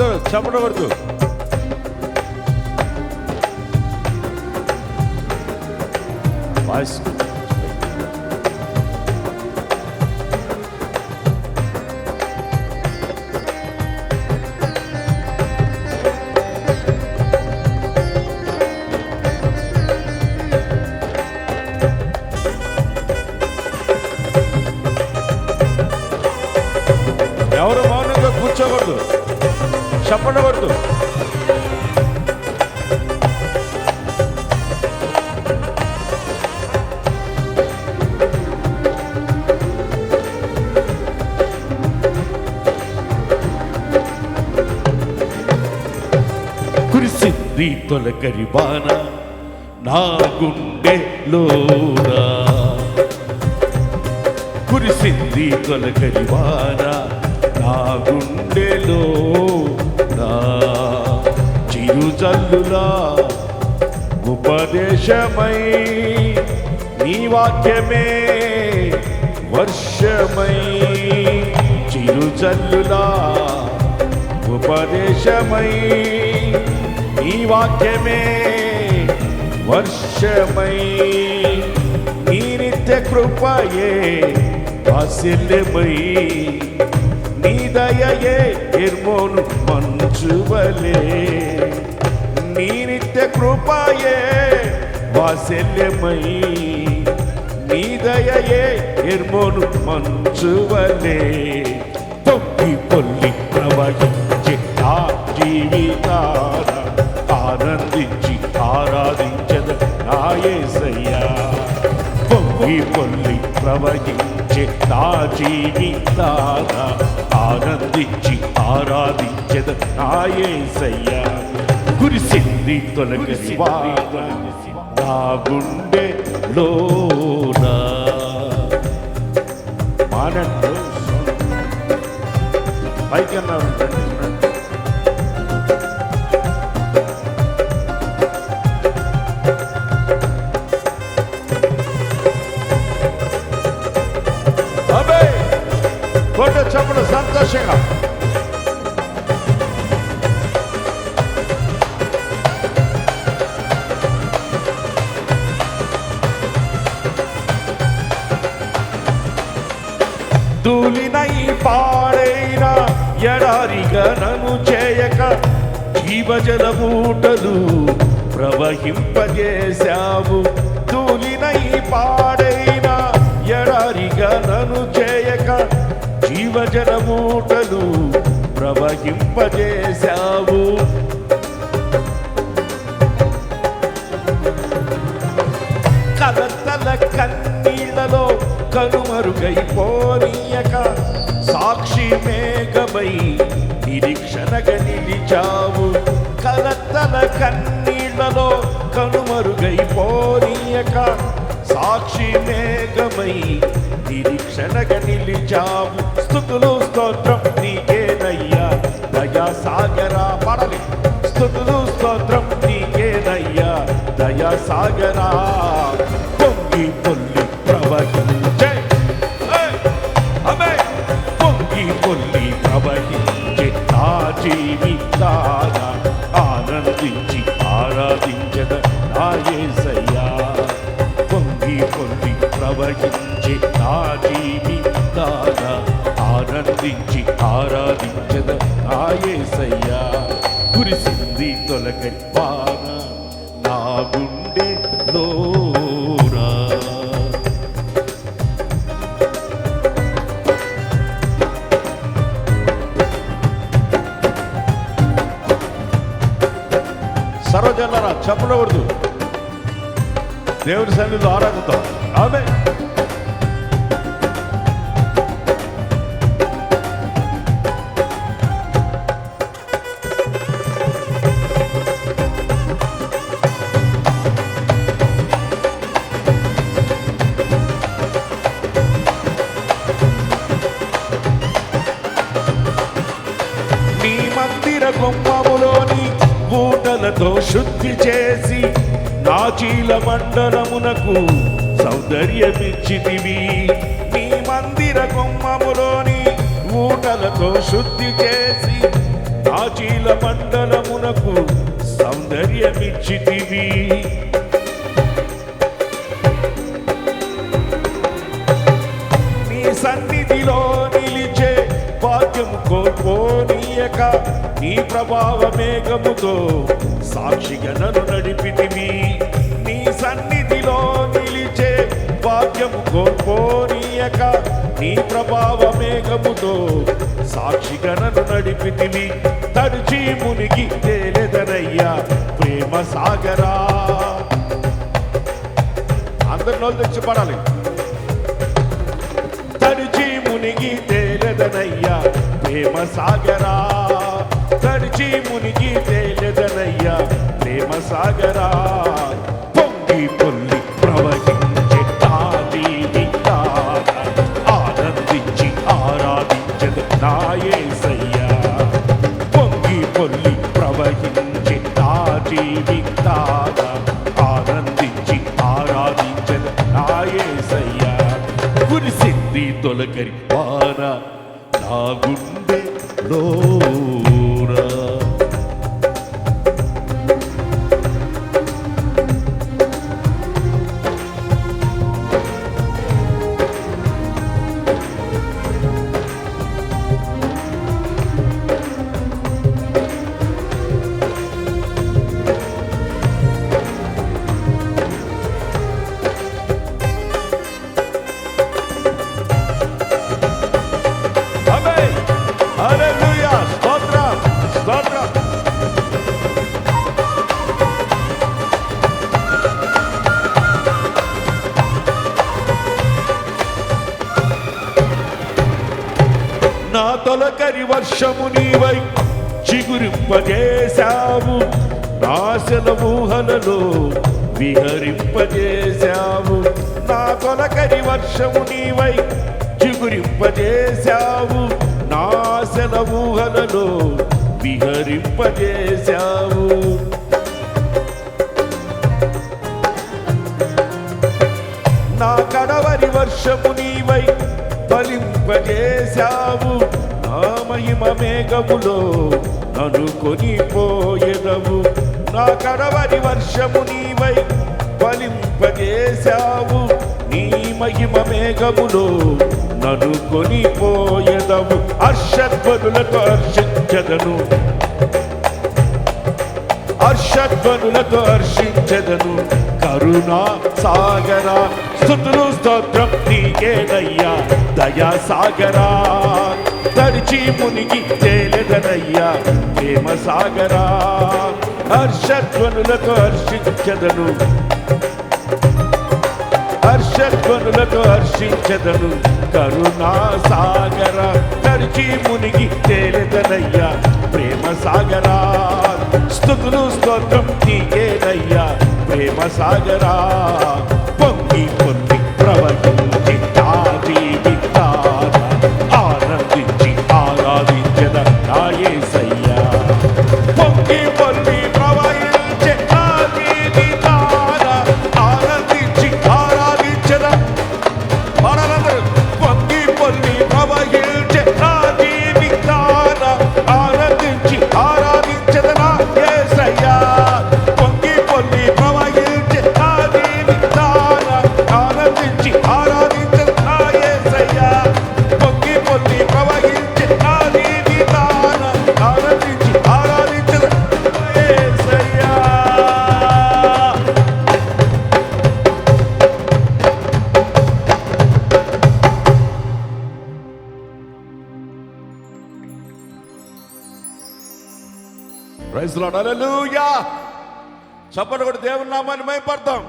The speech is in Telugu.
అందరూ చెప్పడవద్దు వాయిస్ ఎవరు? చెప్పడవద్దు. కురిసింది తొలకరి బాణ నా గుండెలోనా కురిసింది తొలకరి బాణ నా గుండెలో నా చిరుజల్లులా ఉపదేశమై నీ వాక్యమే వర్షమై చిరుజల్లులా ఉపదేశమై నీ వాక్యమే వర్షమై నీ నిత్య కృపయే వాసిల్యమై నీ దయయే ఎర్మోను మంచువలే నీ నిత్య కృపయే వాత్సల్యమై నీ దయయే ఎర్మోను మంచువలే పొంగి పొల్లి ప్రవహించే నా జీవితాన ఆనందించి ఆరాధించద నాయసయ్యా పొంగి పొల్లి ప్రవహించే నా జీవితాన ఆనందించి ఆరాధించద నాయసయ్యా కురిసింది తొలగసి వాన నా గుండె లోనా మానండి పైకి అన్నారు సంతోషంగా ధూళినై పాడైన ఎడారి గణము చేయక జీవజల మూటలు ప్రవహింపజేశావు. జీవజల మూటలు ప్రవహింపజేశావు. కలతల కన్నీళ్ళలో కనుమరుగైపోనీయక సాక్షి మేఘమై నిరీక్షణగా నిలిచావు. కలతల కన్నీళ్ళలో కనుమరుగైపోనీయక సాక్షి మేఘమై నిరీక్షణగా నిలిచావు. స్థుతులు స్తోత్రం నీకేనయ్యా. దయా సాగరా పడలి. స్థుతులు స్తోత్రం నీకేనయ్యా. దయా సాగరా పొంగి పొల్లి ప్రవహించే. ఏయ్! పొంగి పొల్లి ప్రవహించే. నా జీవితాన ఆనందించి. ఆనందించి ఆరాధించద నా కురిసింది తొలగరి వాన నా గుండె లోరా సర్వజనరా చెప్పకూడదు దేవుడి సన్నిధిలో ఆరాధిద్దాం. ఆమె పాదములతో శుద్ధి చేసి నా చీల మండలమునకు సౌందర్యమిచ్చితివి. నీ మందిర గుమ్మములోని ఊటలతో శుద్ధి చేసి నాచీల మండలమునకు సౌందర్యమిచ్చితివి. నీ సన్నిధిలో నిలిచే భాగ్యము కోల్పోనీయక నీ ప్రభావ మేఘముతో సాక్షిగా నన్ను నడిపితివి. నీ సన్నిధిలో నిలిచే భాగ్యము కోల్పోనీయక నీ ప్రభావ మేఘముతో సాక్షిగా నన్ను నడిపితివి. తడిచి మునిగి తేలేదనయ్యా ప్రేమ సాగరా. అందరిలో తెచ్చి పడాలి. తడిచి మునిగి తేలెదనయ్యా ప్రేమ సాగరా. తడిచి మునిగి తేలదనయ్యా ప్రేమ సాగరా. పొంగి పొల్లి ప్రవహించే తాజీవి ఆనందించి ఆరాధించదు నాయసయ్యా పొంగి పొల్లి ప్రవహించే తాజీవి తార ఆనందించి ఆరాధించదు నాయసయ్యా కురిసింది తొలకరి వాన నా గుండె నా వర్షము నీవై చిగురింపజేశావు. నాశన ఊహలలో విహరింపజేశావు. నా కొలకరి వర్షము నీవై చిగురింపజేశావు. నాశన ఊహలలో విహరింపజేశావు. నా కడవరి వర్షము నీవై ఫలింపజేశావు. నా మహిమ మేఘములో నన్ను కొనిపోయేదవు. నా కడవరి వర్షము నీవై ఫలింపజేశావు. నీ మహిమ మేఘములో నన్ను కొనిపోయేదవు. హర్షధ్వనులతో హర్షించదను. హర్షధ్వనులతో హర్షించదను. కరుణా సాగరా స్థుతులు స్తోత్రం నీకేదయ్యా దయా సాగరా. తడిచి మునిగి తేలెదనయ్యా ప్రేమ సాగరా హర్షధ్వనులకు హర్షించదను. హర్షధ్వనులకు హర్షించదను. కరుణా సాగర తరిచి మునిగి తేలెదనయ్యా ప్రేమ సాగరా స్థుతులు స్తోత్రం నీకేనయ్యా ప్రేమ సాగరా ప్రైజ్ లాడ్ హల్లెలూయా చప్పటి కూడా దేవుని నామాన్ని మైపడతాం